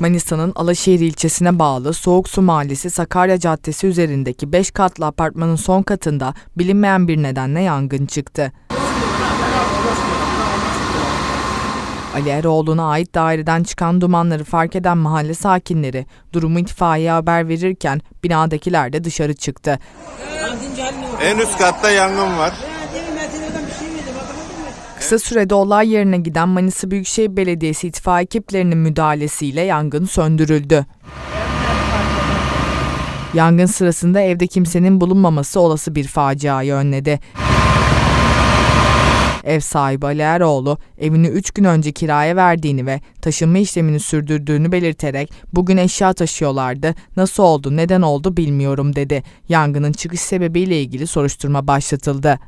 Manisa'nın Alaşehir ilçesine bağlı Soğuksu Mahallesi Sakarya Caddesi üzerindeki 5 katlı apartmanın son katında bilinmeyen bir nedenle yangın çıktı. Ali Eroğlu'na ait daireden çıkan dumanları fark eden mahalle sakinleri durumu itfaiyeye haber verirken binadakiler de dışarı çıktı. En üst katta yangın var. Kısa sürede olay yerine giden Manisa Büyükşehir Belediyesi itfaiye ekiplerinin müdahalesiyle yangın söndürüldü. Yangın sırasında evde kimsenin bulunmaması olası bir faciayı önledi. Ev sahibi Ali Eroğlu, evini 3 gün önce kiraya verdiğini ve taşınma işlemini sürdürdüğünü belirterek bugün eşya taşıyorlardı, nasıl oldu, neden oldu bilmiyorum dedi. Yangının çıkış sebebiyle ilgili soruşturma başlatıldı.